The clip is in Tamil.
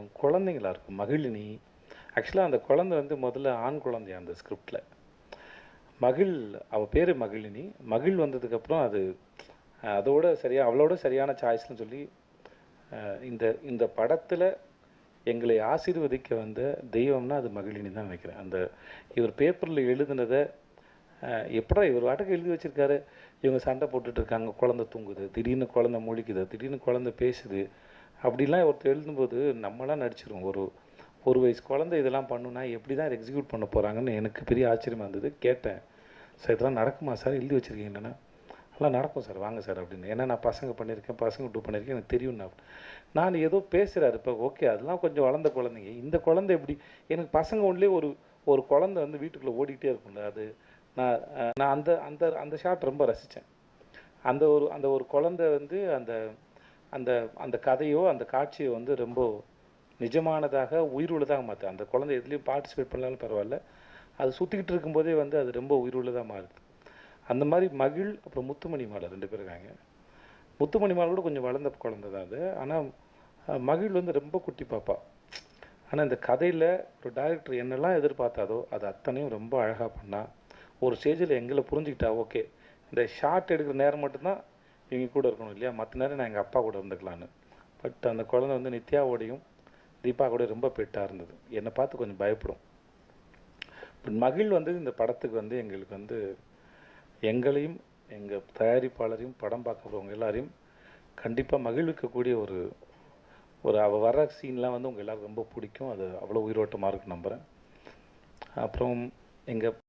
இருக்கட்டும் குழந்தைங்களா இருக்கும் மகிழினி. ஆக்சுவலாக அந்த குழந்தை வந்து முதல்ல ஆண் குழந்தையா அந்த ஸ்கிரிப்டில் மகிழ் அவள் பேர் மகிழினி. மகிழ் வந்ததுக்கப்புறம் அது அதோட சரியா அவளோட சரியான சாய்ஸ்னு சொல்லி இந்த இந்த படத்தில் எங்களை ஆசீர்வதிக்க வந்த தெய்வம்னா அது மகிழினி தான் நினைக்கிறேன். அந்த இவர் பேப்பரில் எழுதுனதை எப்படா இவர் வாட்டுக்கு எழுதி வச்சிருக்காரு? இவங்க சண்டை போட்டுட்டு இருக்காங்க குழந்தை தூங்குது திடீர்னு குழந்தை முழிக்குது திடீர்னு குழந்தை பேசுது அப்படிலாம் ஒருத்தர் எழுதும்போது நம்மளாம் நடிச்சிருவோம். ஒரு ஒரு வயசு குழந்தை இதெல்லாம் பண்ணுனா எப்படி தான் எக்ஸிக்யூட் பண்ண போகிறாங்கன்னு எனக்கு பெரிய ஆச்சரியமாக இருந்தது. கேட்டேன். சார் இதெல்லாம் நடக்குமா சார்? எழுதி வச்சுருக்கீங்கன்னா அதெல்லாம் நடக்கும் சார். வாங்க சார் அப்படின்னு. ஏன்னா நான் பசங்க பண்ணியிருக்கேன். பசங்க டூ பண்ணியிருக்கேன். எனக்கு தெரியும் நான் நான் ஏதோ பேசுகிறாரு இப்போ ஓகே அதெல்லாம் கொஞ்சம் வளர்ந்த குழந்தைங்க. இந்த குழந்தை எப்படி? எனக்கு பசங்க ஒன்றிலே ஒரு ஒரு குழந்தை வந்து வீட்டுக்குள்ளே ஓடிக்கிட்டே இருக்கும்ல அது நான் நான் அந்த அந்த அந்த ஷாட் ரொம்ப ரசித்தேன் அந்த ஒரு அந்த ஒரு குழந்தை வந்து அந்த அந்த அந்த கதையோ அந்த காட்சியோ வந்து ரொம்ப நிஜமானதாக உயிருள்ளதாக மாற்று அந்த குழந்தை எதுலேயும் பார்ட்டிசிபேட் பண்ணாலும் பரவாயில்ல. அது சுற்றிக்கிட்டு இருக்கும்போதே வந்து அது ரொம்ப உயிருள்ளதாக மாறுது. அந்த மாதிரி மகிழ் அப்புறம் முத்துமணி மாலை ரெண்டு பேர் இருக்காங்க. முத்துமணி மாலை கூட கொஞ்சம் வளர்ந்த குழந்தை தான் அது. ஆனால் மகிழ் வந்து ரொம்ப குட்டி பாப்பா. ஆனால் இந்த கதையில் ஒரு டைரக்டர் என்னெல்லாம் எதிர்பார்த்தாதோ அது அத்தனையும் ரொம்ப அழகாக பண்ணால் ஒரு ஸ்டேஜில் எங்களை புரிஞ்சுக்கிட்டா ஓகே இந்த ஷார்ட் எடுக்கிற நேரம் மட்டும்தான் இவங்க கூட இருக்கணும் இல்லையா? மற்ற நேரம் நான் எங்கள் அப்பா கூட இருந்துக்கலான்னு. பட் அந்த குழந்தை வந்து நித்யாவோடையும் தீபா கூட ரொம்ப பெட்டாக இருந்தது. என்னை பார்த்து கொஞ்சம் பயப்படும். பட் மகிழ் வந்து இந்த படத்துக்கு வந்து எங்களுக்கு வந்து எங்களையும் எங்கள் தயாரிப்பாளரையும் படம் பார்க்க போகிறவங்க எல்லாரையும் கண்டிப்பாக மகிழ்விக்கக்கூடிய ஒரு ஒரு அவள் வர சீன்லாம் வந்து உங்கள் எல்லாருக்கும் ரொம்ப பிடிக்கும். அது அவ்வளோ உயிரோட்டமாக இருக்கு நம்புகிறேன் அப்புறம் எங்கள்